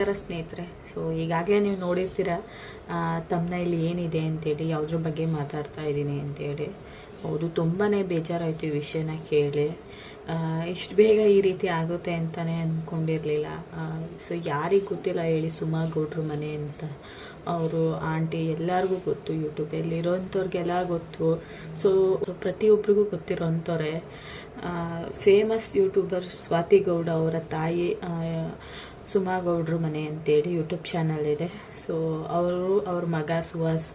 ನಮಸ್ಕಾರ ಸ್ನೇಹಿತರೆ. ಸೊ ಈಗಾಗಲೇ ನೀವು ನೋಡಿರ್ತೀರ ಇಲ್ಲಿ ಏನಿದೆ ಅಂತೇಳಿ, ಯಾವುದ್ರ ಬಗ್ಗೆ ಮಾತಾಡ್ತಾ ಇದ್ದೀನಿ ಅಂತೇಳಿ. ಹೌದು ತುಂಬಾ ಬೇಜಾರಾಯಿತು ಈ ವಿಷಯನ ಕೇಳಿ. ಇಷ್ಟು ಬೇಗ ಈ ರೀತಿ ಆಗುತ್ತೆ ಅಂತಲೇ ಅಂದ್ಕೊಂಡಿರಲಿಲ್ಲ ಸೊ ಯಾರಿಗೆ ಗೊತ್ತಿಲ್ಲ ಹೇಳಿ, ಸುಮಾ ಗೌಡ್ರು ಮನೆ ಅಂತ. ಅವರು, ಆಂಟಿ ಎಲ್ಲರಿಗೂ ಗೊತ್ತು ಯೂಟ್ಯೂಬಲ್ಲಿ ಇರೋಂಥವ್ರಿಗೆಲ್ಲ ಗೊತ್ತು. ಸೊ ಪ್ರತಿಯೊಬ್ಬರಿಗೂ ಗೊತ್ತಿರೋಂಥವ್ರೆ ಫೇಮಸ್ ಯೂಟ್ಯೂಬರ್ ಸ್ವಾತಿ ಗೌಡ ಅವರ ತಾಯಿ ಸುಮಾ ಗೌಡ್ರು ಮನೆ ಅಂತೇಳಿ ಯೂಟ್ಯೂಬ್ ಚಾನಲ್ ಇದೆ. ಸೊ ಅವರು, ಅವ್ರ ಮಗ ಸುಹಾಸ್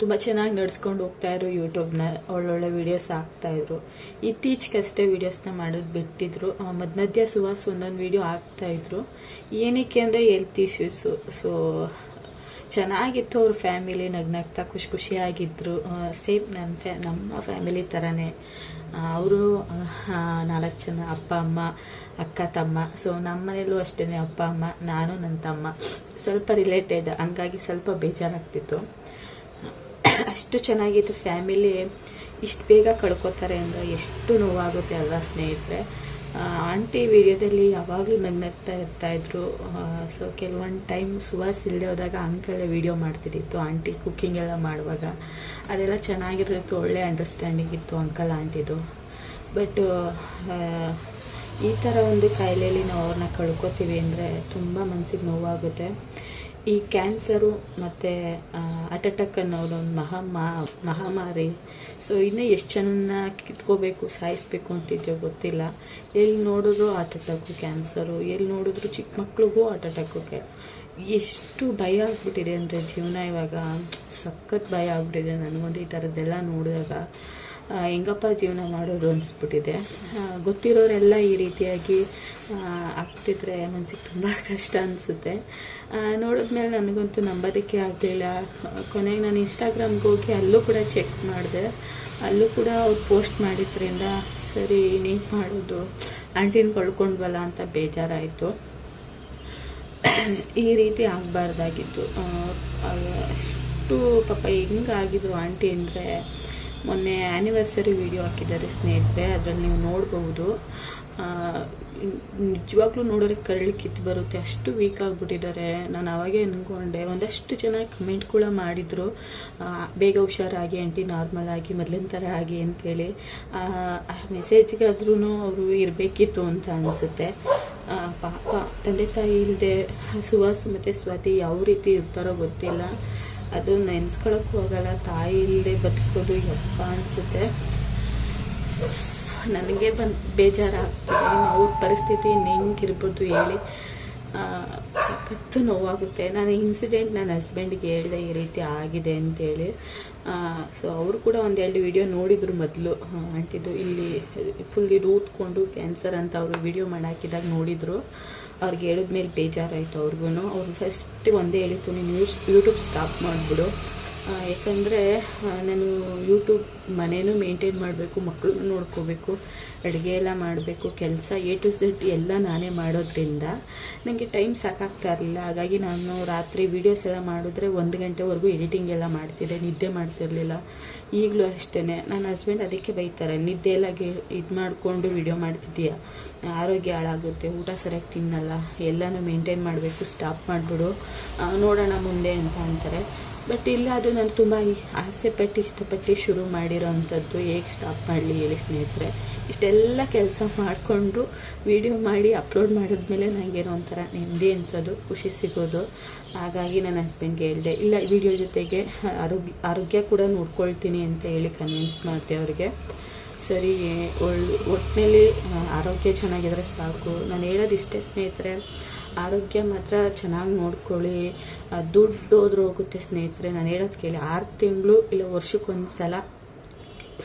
ತುಂಬ ಚೆನ್ನಾಗಿ ನಡ್ಸ್ಕೊಂಡು ಹೋಗ್ತಾಯಿದ್ರು ಯೂಟ್ಯೂಬ್ನ ಒಳ್ಳೊಳ್ಳೆ ವೀಡಿಯೋಸ್ ಹಾಕ್ತಾಯಿದ್ರು ಇತ್ತೀಚೆಗಷ್ಟೇ ವೀಡಿಯೋಸ್ನ ಮಾಡೋದು ಬಿಟ್ಟಿದ್ರು. ಮಧ್ಯ ಮಧ್ಯ ಸುಹಾಸ್ ಒಂದೊಂದು ವೀಡಿಯೋ ಹಾಕ್ತಾಯಿದ್ರು ಏನಕ್ಕೆ ಅಂದರೆ ಹೆಲ್ತ್ ಇಶ್ಯೂಸು ಸೊ ಚೆನ್ನಾಗಿತ್ತು ಅವ್ರ ಫ್ಯಾಮಿಲಿ ನಗ್ನಗ್ತಾ ಖುಷಿ ಖುಷಿಯಾಗಿದ್ದರು ಸೇಮ್ ನನ್ನ ಫ್ಯಾ ನಮ್ಮ ಫ್ಯಾಮಿಲಿ ಥರನೇ ಅವರು ನಾಲ್ಕು ಜನ ಅಪ್ಪ, ಅಮ್ಮ, ಅಕ್ಕ, ತಮ್ಮ. ಸೊ ನಮ್ಮ ಮನೇಲೂ ಅಷ್ಟೇ ಅಪ್ಪ, ಅಮ್ಮ, ನಾನು ನನ್ನ ತಮ್ಮ. ಸ್ವಲ್ಪ ರಿಲೇಟೆಡ್ ಹಂಗಾಗಿ ಸ್ವಲ್ಪ ಬೇಜಾರಾಗ್ತಿತ್ತು. ಅಷ್ಟು ಚೆನ್ನಾಗಿತ್ತು ಫ್ಯಾಮಿಲಿ ಇಷ್ಟು ಬೇಗ ಕಳ್ಕೊತಾರೆ ಅಂದರೆ ಎಷ್ಟು ನೋವಾಗುತ್ತೆ ಅಲ್ವಾ ಸ್ನೇಹಿತರೆ. ಆಂಟಿ ವಿಡಿಯೋದಲ್ಲಿ ಯಾವಾಗಲೂ ನಗ್ನಗ್ತಾ ಇರ್ತಾಯಿದ್ರು ಸೊ ಕೆಲವೊಂದು ಟೈಮ್ ಸುವಾಸ್ ಇಲ್ಲದೆ ಹೋದಾಗ ಅಂಕಲ್ ವಿಡಿಯೋ ಮಾಡ್ತಿದ್ದಿತ್ತು, ಆಂಟಿ ಕುಕ್ಕಿಂಗ್ ಎಲ್ಲ ಮಾಡುವಾಗ. ಅದೆಲ್ಲ ಚೆನ್ನಾಗಿರ್ತಿತ್ತು, ಒಳ್ಳೆ ಅಂಡರ್ಸ್ಟ್ಯಾಂಡಿಂಗ್ ಇತ್ತು ಅಂಕಲ್ ಆಂಟಿದು. ಬಟ್ ಈ ಥರ ಒಂದು ಕಾಯಿಲೆಯಲ್ಲಿ ನಾವು ಅವ್ರನ್ನ ಕಳ್ಕೊತೀವಿ ಅಂದರೆ ತುಂಬ ಮನಸ್ಸಿಗೆ ನೋವಾಗುತ್ತೆ. ಈ ಕ್ಯಾನ್ಸರು ಮತ್ತು ಅಟ್ಯಾಕ್ ಅನ್ನೋದು ಒಂದು ಮಹಾಮಾ ಮಹಾಮಾರಿ. ಸೊ ಇನ್ನೂ ಎಷ್ಟು ಜನನ್ನ ಕಿತ್ಕೋಬೇಕು, ಸಾಯಿಸ್ಬೇಕು ಅಂತಿದೆಯೋ ಗೊತ್ತಿಲ್ಲ. ಎಲ್ಲಿ ನೋಡಿದ್ರು ಹಾರ್ಟ್ ಅಟ್ಯಾಕು ಕ್ಯಾನ್ಸರು ಎಲ್ಲಿ ನೋಡಿದ್ರು ಚಿಕ್ಕ ಮಕ್ಳಿಗೂ ಹಾರ್ಟ್ ಅಟ್ಯಾಕು ಎಷ್ಟು ಭಯ ಆಗ್ಬಿಟ್ಟಿದೆ ಅಂದರೆ ಜೀವನ ಇವಾಗ. ಸಖತ್ ಭಯ ಆಗ್ಬಿಟ್ಟಿದೆ ನನಗೊಂದು ಈ ಥರದ್ದೆಲ್ಲ ನೋಡಿದಾಗ. ಹೆಂಗಪ್ಪ ಜೀವನ ಮಾಡೋದು ಅನಿಸ್ಬಿಟ್ಟಿದೆ. ಗೊತ್ತಿರೋರೆಲ್ಲ ಈ ರೀತಿಯಾಗಿ ಆಗ್ತಿದ್ರೆ ಮನಸ್ಸಿಗೆ ತುಂಬ ಕಷ್ಟ ಅನಿಸುತ್ತೆ. ನೋಡಿದ್ಮೇಲೆ ನನಗಂತೂ ನಂಬೋದಕ್ಕೆ ಆಗಲಿಲ್ಲ. ಕೊನೆಗೆ ನಾನು ಇನ್ಸ್ಟಾಗ್ರಾಮ್ಗೆ ಹೋಗಿ ಅಲ್ಲೂ ಕೂಡ ಚೆಕ್ ಮಾಡಿದೆ. ಅಲ್ಲೂ ಕೂಡ ಅವ್ರು ಪೋಸ್ಟ್ ಮಾಡಿದ್ರಿಂದ, ಸರಿ ಇನ್ನೇನು ಮಾಡೋದು, ಆಂಟಿನ ಕಳ್ಕೊಂಡ್ವಲ್ಲ ಅಂತ ಬೇಜಾರಾಯಿತು. ಈ ರೀತಿ ಆಗಬಾರ್ದಾಗಿತ್ತು. ಅಷ್ಟು ಪಾಪ ಹೆಂಗಾಗಿದ್ರು ಆಂಟಿ ಅಂದರೆ ಮೊನ್ನೆ ಆ್ಯನಿವರ್ಸರಿ ವಿಡಿಯೋ ಹಾಕಿದ್ದಾರೆ ಸ್ನೇಹಿತರೆ, ಅದರಲ್ಲಿ ನೀವು ನೋಡ್ಬೋದು ನಿಜವಾಗ್ಲೂ ನೋಡೋರಿಗೆ ಕರಳಿ ಕಿತ್ತು ಬರುತ್ತೆ. ಅಷ್ಟು ವೀಕ್ ಆಗಿಬಿಟ್ಟಿದ್ದಾರೆ. ನಾನು ಅವಾಗೇ ಅಂದ್ಕೊಂಡೆ ಒಂದಷ್ಟು ಜನ ಕಮೆಂಟ್ ಕೂಡ ಮಾಡಿದರು. ಬೇಗ ಹುಷಾರಾಗಿ ಆಂಟಿ ನಾರ್ಮಲ್ ಆಗಿ, ಮೊದಲಿನ ಥರ ಆಗಿ ಅಂತೇಳಿ. ಮೆಸೇಜ್ಗಾದ್ರೂ ಅವರು ಇರಬೇಕಿತ್ತು ಅಂತ ಅನಿಸುತ್ತೆ. ಪಾಪ, ತಂದೆ ತಾಯಿ ಇಲ್ಲದೆ ಸುಹಾಸ್ ಮತ್ತು ಸ್ವಾತಿ ಯಾವ ರೀತಿ ಇರ್ತಾರೋ ಗೊತ್ತಿಲ್ಲ. ಅದು ನೆನ್ಸ್ಕೊಳಕ್ಕೂ ಹೋಗಲ್ಲ ತಾಯಿ ಇಲ್ಲದೆ ಬದುಕೋದು ಯಪ್ಪ ಅನಿಸುತ್ತೆ. ನನಗೆ ಬಂದು ಬೇಜಾರಾಗ್ತದೆ. ಅವ್ರ ಪರಿಸ್ಥಿತಿ ಹೆಂಗಿರ್ಬೋದು ಹೇಳಿ. ಸಖತ್ತು ನೋವಾಗುತ್ತೆ. ನಾನು ಇನ್ಸಿಡೆಂಟ್ ನನ್ನ ಹಸ್ಬೆಂಡ್ಗೆ ಹೇಳಿದೆ ಈ ರೀತಿ ಆಗಿದೆ ಅಂತೇಳಿ. ಸೊ ಅವರು ಕೂಡ ಒಂದೆರಡು ವಿಡಿಯೋ ನೋಡಿದ್ರು ಮೊದಲು. ಆಂಟಿದು ಇಲ್ಲಿ ಫುಲ್ ಇದು ಊದ್ಕೊಂಡು ಕ್ಯಾನ್ಸರ್ ಅಂತ ಅವರು ವಿಡಿಯೋ ಮಾಡಾಕಿದಾಗ ನೋಡಿದರು. ಅವ್ರಿಗೆ ಹೇಳಿದ್ಮೇಲೆ ಬೇಜಾರಾಯಿತು ಅವ್ರಿಗೂ ಅವ್ರು ಫಸ್ಟ್ ಒಂದೇ ಹೇಳಿತ್ತು ನೀನು ಯೂಸ್ ಯೂಟ್ಯೂಬ್ ಸ್ಟಾಪ್ ಮಾಡಿಬಿಡು. ಯಾಕಂದರೆ ನಾನು ಯೂಟ್ಯೂಬ್ ಮನೇನೂ ಮೇಂಟೈನ್ ಮಾಡಬೇಕು ಮಕ್ಕಳು ನೋಡ್ಕೋಬೇಕು, ಅಡುಗೆ ಎಲ್ಲ ಮಾಡಬೇಕು, ಕೆಲಸ ಎ ಟು ಝೆಡ್ ಎಲ್ಲ ನಾನೇ ಮಾಡೋದ್ರಿಂದ ನನಗೆ ಟೈಮ್ ಸಾಕಾಗ್ತಾ ಇರಲಿಲ್ಲ. ಹಾಗಾಗಿ ನಾನು ರಾತ್ರಿ ವೀಡಿಯೋಸ್ ಎಲ್ಲ ಮಾಡಿದ್ರೆ ಒಂದು ಗಂಟೆವರೆಗೂ ಎಡಿಟಿಂಗ್ ಎಲ್ಲ ಮಾಡ್ತಿದ್ದೆ, ನಿದ್ದೆ ಮಾಡ್ತಿರಲಿಲ್ಲ. ಈಗಲೂ ಅಷ್ಟೇ ನನ್ನ ಹಸ್ಬೆಂಡ್ ಅದಕ್ಕೆ ಬೈತಾರೆ, ನಿದ್ದೆ ಎಲ್ಲ ಇದು ಮಾಡಿಕೊಂಡು ವೀಡಿಯೋ ಮಾಡ್ತಿದ್ದೀಯ? ಆರೋಗ್ಯ ಹಾಳಾಗುತ್ತೆ, ಊಟ ಸರಿಯಾಗಿ ತಿನ್ನಲ್ಲ, ಎಲ್ಲನೂ ಮೇಂಟೈನ್ ಮಾಡಬೇಕು ಸ್ಟಾಪ್ ಮಾಡಿಬಿಡು ನೋಡೋಣ ಮುಂದೆ ಅಂತ ಅಂತಾರೆ. ಬಟ್ ಇಲ್ಲ ಅದು ನಾನು ತುಂಬ ಆಸೆ ಪಟ್ಟು, ಇಷ್ಟಪಟ್ಟು ಶುರು ಮಾಡಿರೋ ಅಂಥದ್ದು ಹೇಗೆ ಸ್ಟಾಪ್ ಮಾಡಲಿ ಹೇಳಿ ಸ್ನೇಹಿತರೆ. ಇಷ್ಟೆಲ್ಲ ಕೆಲಸ ಮಾಡಿಕೊಂಡು ವಿಡಿಯೋ ಮಾಡಿ ಅಪ್ಲೋಡ್ ಮಾಡಿದ್ಮೇಲೆ ನನಗೇನೋ ಒಂಥರ ನೆಮ್ಮದಿ ಅನಿಸೋದು, ಖುಷಿ ಸಿಗೋದು. ಹಾಗಾಗಿ ನನ್ನ ಹಸ್ಬೆಂಡ್ಗೆ ಹೇಳಿದೆ, ಇಲ್ಲ ವಿಡಿಯೋ ಜೊತೆಗೆ ಆರೋಗ್ಯ ಆರೋಗ್ಯ ಕೂಡ ನೋಡ್ಕೊಳ್ತೀನಿ ಅಂತ ಹೇಳಿ ಕನ್ವಿನ್ಸ್ ಮಾಡಿದೆ ಅವ್ರಿಗೆ. ಸರಿ ಒಳ್ಳೆ ಒಟ್ಟಿನಲ್ಲಿ ಆರೋಗ್ಯ ಚೆನ್ನಾಗಿದ್ರೆ ಸಾಕು. ನಾನು ಹೇಳೋದು ಇಷ್ಟೇ ಸ್ನೇಹಿತರೆ, ಆರೋಗ್ಯ ಮಾತ್ರ ಚೆನ್ನಾಗಿ ನೋಡ್ಕೊಳ್ಳಿ. ದುಡ್ಡು ಹೋದ್ರೂ ಹೋಗುತ್ತೆ ಸ್ನೇಹಿತರೆ. ನಾನು ಹೇಳೋದು ಕೇಳಿ, ಆರು ತಿಂಗಳು ಇಲ್ಲ ವರ್ಷಕ್ಕೊಂದು ಸಲ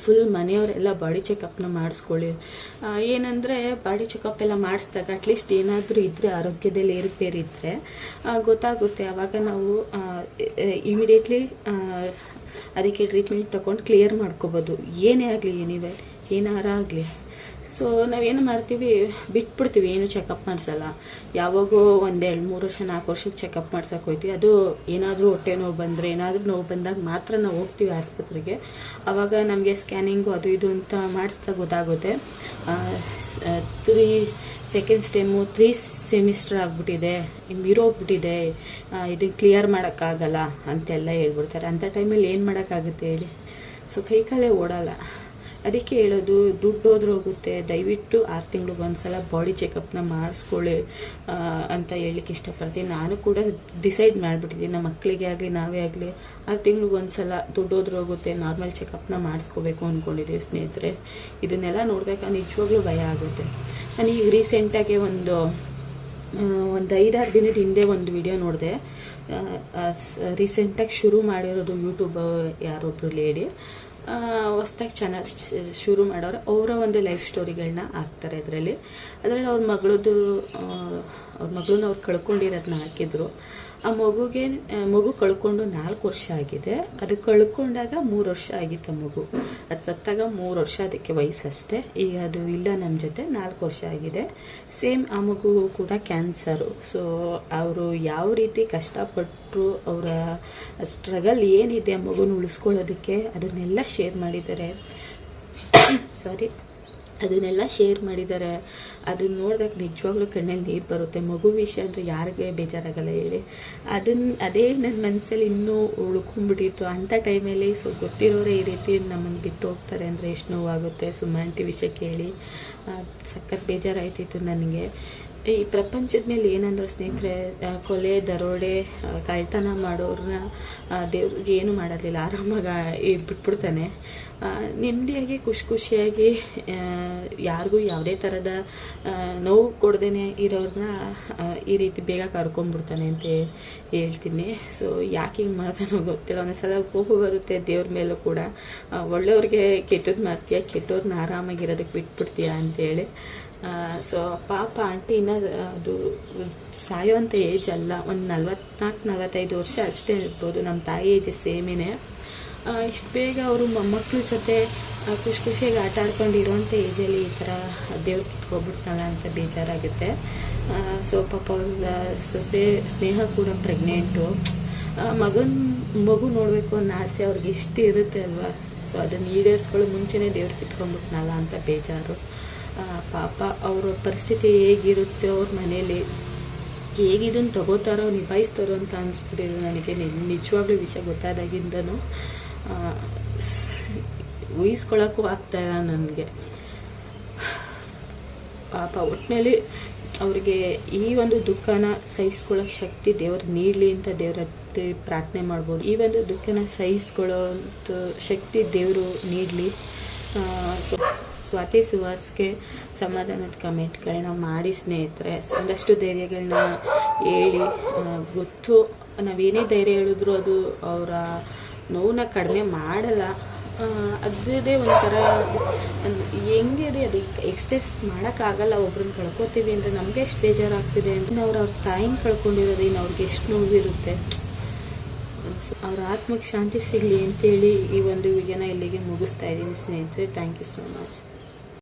ಫುಲ್ ಮನೆಯವರೆಲ್ಲ ಬಾಡಿ ಚೆಕಪ್ನ ಮಾಡಿಸ್ಕೊಳ್ಳಿ. ಏನಂದರೆ ಬಾಡಿ ಚೆಕಪ್ ಎಲ್ಲ ಮಾಡಿಸಿದಾಗ ಅಟ್ಲೀಸ್ಟ್ ಏನಾದರೂ ಇದ್ದರೆ ಆರೋಗ್ಯದಲ್ಲಿ ಏರುಪೇರಿದ್ದರೆ ಗೊತ್ತಾಗುತ್ತೆ. ಆವಾಗ ನಾವು ಇಮಿಡಿಯೇಟ್ಲಿ ಅದಕ್ಕೆ ಟ್ರೀಟ್ಮೆಂಟ್ ತೊಗೊಂಡು ಕ್ಲಿಯರ್ ಮಾಡ್ಕೋಬೋದು. ಏನೇ ಆಗಲಿ ಏನಿವೆ ಏನಾರ ಆಗಲಿ. ಸೊ ನಾವೇನು ಮಾಡ್ತೀವಿ? ಬಿಟ್ಬಿಡ್ತೀವಿ. ಏನು ಚೆಕಪ್ ಮಾಡಿಸಲ್ಲ. ಯಾವಾಗೋ ಒಂದು ಎರಡು ಮೂರು ವರ್ಷ, ನಾಲ್ಕು ವರ್ಷಕ್ಕೆ ಚೆಕಪ್ ಮಾಡ್ಸಕ್ಕೆ ಹೋಯ್ತೀವಿ. ಅದು ಏನಾದರೂ ಹೊಟ್ಟೆ ನೋವು ಬಂದರೆ, ಏನಾದರೂ ನೋವು ಬಂದಾಗ ಮಾತ್ರ ನಾವು ಹೋಗ್ತೀವಿ ಆಸ್ಪತ್ರೆಗೆ. ಆವಾಗ ನಮಗೆ ಸ್ಕ್ಯಾನಿಂಗು ಅದು ಇದು ಅಂತ ಮಾಡಿಸ್ದಾಗ ಗೊತ್ತಾಗುತ್ತೆ. ತ್ರೀ ಸೆಕೆಂಡ್ ಸ್ಟೆಮ್ಮು ತ್ರೀ ಸೆಮಿಸ್ಟರ್ ಆಗಿಬಿಟ್ಟಿದೆ. ಇರೋಗ್ಬಿಟ್ಟಿದೆ ಇದನ್ನು ಕ್ಲಿಯರ್ ಮಾಡೋಕ್ಕಾಗಲ್ಲ ಅಂತೆಲ್ಲ ಹೇಳ್ಬಿಡ್ತಾರೆ. ಅಂಥ ಟೈಮಲ್ಲಿ ಏನು ಮಾಡೋಕ್ಕಾಗುತ್ತೆ ಹೇಳಿ? ಸೊ ಕೈ ಕಾಲೇ ಓಡಲ್ಲ. ಅದಕ್ಕೆ ಹೇಳೋದು, ದುಡ್ಡು ಹೋದ್ರೆ ಹೋಗುತ್ತೆ. ದಯವಿಟ್ಟು ಆರು ತಿಂಗ್ಳಿಗೆ ಒಂದ್ಸಲ ಬಾಡಿ ಚೆಕಪ್ನ ಮಾಡಿಸ್ಕೊಳ್ಳಿ ಅಂತ ಹೇಳಲಿಕ್ಕೆ ಇಷ್ಟಪಡ್ತೀನಿ. ನಾನು ಕೂಡ ಡಿಸೈಡ್ ಮಾಡಿಬಿಟ್ಟಿದ್ದೀನಿ. ನಮ್ಮ ಮಕ್ಕಳಿಗೆ ಆಗಲಿ, ನಾವೇ ಆಗಲಿ, ಆರು ತಿಂಗ್ಳಿಗೆ ಒಂದ್ಸಲ ದುಡ್ಡು ಹೋದ್ರೆ ಹೋಗುತ್ತೆ. ನಾರ್ಮಲ್ ಚೆಕಪ್ನ ಮಾಡಿಸ್ಕೋಬೇಕು ಅಂದ್ಕೊಂಡಿದ್ದೀವಿ ಸ್ನೇಹಿತರೆ. ಇದನ್ನೆಲ್ಲ ನೋಡಿದಾಗ ನಿಜವಾಗ್ಲೂ ಭಯ ಆಗುತ್ತೆ. ನಾನು ಈಗ ರೀಸೆಂಟಾಗಿ ಒಂದು ಒಂದು ಐದಾರು ದಿನದ ಹಿಂದೆ ಒಂದು ವಿಡಿಯೋ ನೋಡಿದೆ. ರೀಸೆಂಟಾಗಿ ಶುರು ಮಾಡಿರೋದು ಯೂಟ್ಯೂಬ್ ಯಾರೊಬ್ಬರು ಲೇಡಿ ಹೊಸ್ದಾಗಿ ಚಾನಲ್ ಶುರು ಮಾಡೋರು, ಅವರ ಒಂದು ಲೈಫ್ ಸ್ಟೋರಿಗಳನ್ನ ಹಾಕ್ತಾರೆ ಅದರಲ್ಲಿ ಅದರಲ್ಲಿ ಅವ್ರ ಮಗಳದ್ದು ಅವ್ರ ಮಗಳನ್ನ ಅವ್ರು ಕಳ್ಕೊಂಡಿರೋದನ್ನ ಹಾಕಿದ್ರು. ಆ ಮಗುಗೆ ಮಗು ಕಳ್ಕೊಂಡು ನಾಲ್ಕು ವರ್ಷ ಆಗಿದೆ. ಅದು ಕಳ್ಕೊಂಡಾಗ ಮೂರು ವರ್ಷ ಆಗಿತ್ತು ಮಗು. ಅದು ಸತ್ತಾಗ ಮೂರು ವರ್ಷ, ಅದಕ್ಕೆ ವಯಸ್ಸಷ್ಟೇ. ಈಗ ಅದು ಇಲ್ಲ ನಮ್ಮ ಜೊತೆ, ನಾಲ್ಕು ವರ್ಷ ಆಗಿದೆ. ಸೇಮ್ ಆ ಮಗು ಕೂಡ ಕ್ಯಾನ್ಸರು. ಸೊ ಅವರು ಯಾವ ರೀತಿ ಕಷ್ಟಪಟ್ಟರು ಅವರ ಸ್ಟ್ರಗಲ್ ಏನಿದೆ ಆ ಮಗುನ ಉಳಿಸ್ಕೊಳ್ಳೋದಕ್ಕೆ, ಅದನ್ನೆಲ್ಲ ಶೇರ್ ಮಾಡಿದ್ದಾರೆ. ಸಾರಿ ಅದನ್ನೆಲ್ಲ ಶೇರ್ ಮಾಡಿದ್ದಾರೆ ಅದನ್ನ ನೋಡಿದಾಗ ನಿಜವಾಗ್ಲೂ ಕಣ್ಣಲ್ಲಿ ನೀರು ಬರುತ್ತೆ. ಮಗು ವಿಷಯ ಅಂದರೆ ಯಾರಿಗೆ ಬೇಜಾರಾಗಲ್ಲ ಹೇಳಿ. ಅದನ್ನ ಅದೇ ನನ್ನ ಮನಸ್ಸಲ್ಲಿ ಇನ್ನೂ ಉಳ್ಕೊಂಡ್ಬಿಟ್ಟಿತ್ತು. ಅಂಥ ಟೈಮಲ್ಲಿ ಸೊ ಗೊತ್ತಿರೋರೇ ಈ ರೀತಿ ನಮ್ಮನ್ನು ಬಿಟ್ಟು ಹೋಗ್ತಾರೆ ಅಂದರೆ ಎಷ್ಟು ನೋವಾಗುತ್ತೆ. ಸುಮ್ಮಂಟಿ ವಿಷಯ ಕೇಳಿ. ಸಖತ್ ಬೇಜಾರಾಯ್ತಿತ್ತು ನನಗೆ. ಈ ಪ್ರಪಂಚದ ಮೇಲೆ ಏನಂದ್ರೆ ಸ್ನೇಹಿತರೆ ಕೊಲೆ, ದರೋಡೆ ಕಳ್ತನ ಮಾಡೋರನ್ನ ದೇವ್ರಿಗೆ ಏನು ಮಾಡೋದಿಲ್ಲ, ಆರಾಮಾಗಿ ಬಿಟ್ಬಿಡ್ತಾನೆ. ನೆಮ್ಮದಿಯಾಗಿ, ಖುಷಿ ಖುಷಿಯಾಗಿ ಯಾರಿಗೂ ಯಾವುದೇ ಥರದ ನೋವು ಕೊಡ್ದೇ ಇರೋರನ್ನ ಈ ರೀತಿ ಬೇಗ ಕರ್ಕೊಂಡ್ಬಿಡ್ತಾನೆ ಅಂತ ಹೇಳ್ತೀನಿ. ಸೊ ಯಾಕೆ ಹಿಂಗೆ ಮಾಡ್ತಾನೋ ಗೊತ್ತಿಲ್ಲ. ಒಂದೊಂದ್ಸಲ ಕೋಪು ಬರುತ್ತೆ ದೇವ್ರ ಮೇಲೂ ಕೂಡ. ಒಳ್ಳೆಯವ್ರಿಗೆ ಕೆಟ್ಟದ್ದು ಮಾಡ್ತೀಯ ಕೆಟ್ಟವ್ರನ್ನ ಆರಾಮಾಗಿರೋದಕ್ಕೆ ಬಿಟ್ಬಿಡ್ತೀಯ ಅಂತೇಳಿ. ಸೊ ಪಾಪ ಆಂಟಿ ಇನ್ನ ಅದು ಸಾಯೋವಂಥ ಏಜ್ ಅಲ್ಲ, ಒಂದು ನಲ್ವತ್ನಾಲ್ಕು ನಲ್ವತ್ತೈದು ವರ್ಷ ಅಷ್ಟೇ ಇರ್ಬೋದು ನಮ್ಮ ತಾಯಿ ಏಜ್ ಸೇಮೇನೆ ಇಷ್ಟು ಬೇಗ ಅವರು ಮೊಮ್ಮಕ್ಕಳ ಜೊತೆ ಖುಷಿ ಖುಷಿಯಾಗಿ ಆಟ ಆಡ್ಕೊಂಡು ಇರೋವಂಥ ಏಜಲ್ಲಿ ಈ ಥರ ದೇವ್ರು ಕಿತ್ಕೊಬಿಡ್ತಾಳ ಅಂತ ಬೇಜಾರಾಗುತ್ತೆ. ಸೊ ಪಾಪ ಸೊಸೆ ಸ್ನೇಹ ಕೂಡ ಪ್ರೆಗ್ನೆಂಟು ಮಗನ, ಮಗು ನೋಡಬೇಕು ಅನ್ನೋ ಆಸೆ ಅವ್ರಿಗೆ ಇಷ್ಟು ಇರುತ್ತೆ ಅಲ್ವಾ? ಸೊ ಅದನ್ನು ಈಡೇರಿಸ್ಕೊಳ್ಳೋ ಮುಂಚೆನೇ ದೇವ್ರು ಕಿತ್ಕೊಂಡ್ಬಿಟ್ನಲ್ಲ ಅಂತ ಬೇಜಾರು. ಪಾಪ ಅವರ ಪರಿಸ್ಥಿತಿ ಹೇಗಿರುತ್ತೆ ಅವ್ರ ಮನೇಲಿ? ಹೇಗಿದನ್ನು ತಗೋತಾರೋ, ನಿಭಾಯಿಸ್ತಾರೋ ಅಂತ ಅನಿಸ್ಬಿಟ್ಟಿದ್ರು ನನಗೆ. ನಿಜವಾಗ್ಲೂ ವಿಷಯ ಗೊತ್ತಾದಾಗಿಂದನೂ. ಊಹಿಸ್ಕೊಳಕ್ಕೂ ಇಲ್ಲ ನನಗೆ. ಪಾಪ ಒಟ್ಟಿನಲ್ಲಿ ಅವರಿಗೆ ಈ ಒಂದು ದುಃಖನ ಸಹಿಸ್ಕೊಳ್ಳೋ ಶಕ್ತಿ ದೇವ್ರು ನೀಡಲಿ ಅಂತ ದೇವ್ರ ಪ್ರಾರ್ಥನೆ ಮಾಡ್ಬೋದು. ಈ ಒಂದು ದುಃಖನ ಸಹಿಸ್ಕೊಳ್ಳೋ ಶಕ್ತಿ ದೇವರು ನೀಡಲಿ. ಸ್ವಾತಿ ಸುಹಾಸ್ಗೆ ಸಮಾಧಾನದ ಕಮೆಂಟ್ಗಳನ್ನ ಮಾಡಿ ಸ್ನೇಹಿತರೆ. ಒಂದಷ್ಟು ಧೈರ್ಯಗಳನ್ನ ಹೇಳಿ ಗೊತ್ತು. ನಾವೇನೇ ಧೈರ್ಯ ಹೇಳಿದ್ರು ಅದು ಅವರ ನೋವನ್ನ ಕಡಿಮೆ ಮಾಡಲ್ಲ. ಅದೇ ಒಂಥರ ಹೆಂಗೆ ರೀ ಅದು ಎಕ್ಸ್ಪ್ರೆಸ್ ಮಾಡೋಕ್ಕಾಗಲ್ಲ ಒಬ್ರನ್ನ ಕಳ್ಕೊತೀವಿ ಅಂದರೆ ನಮಗೆ ಎಷ್ಟು ಬೇಜಾರಾಗ್ತಿದೆ ಅಂತ. ಅವ್ರು ಅವ್ರ ತಾಯಿನ ಕಳ್ಕೊಂಡಿರೋದು ಇನ್ನು ಅವ್ರಿಗೆ ಎಷ್ಟು ನೋವಿರುತ್ತೆ. ಅವ್ರ ಆತ್ಮಕ್ಕೆ ಶಾಂತಿ ಸಿಗಲಿ ಅಂತೇಳಿ ಈ ಒಂದು ವಿಡಿಯೋನ ಇಲ್ಲಿಗೆ ಮುಗಿಸ್ತಾ ಇದ್ದೀನಿ ಸ್ನೇಹಿತರೆ. Thank you so much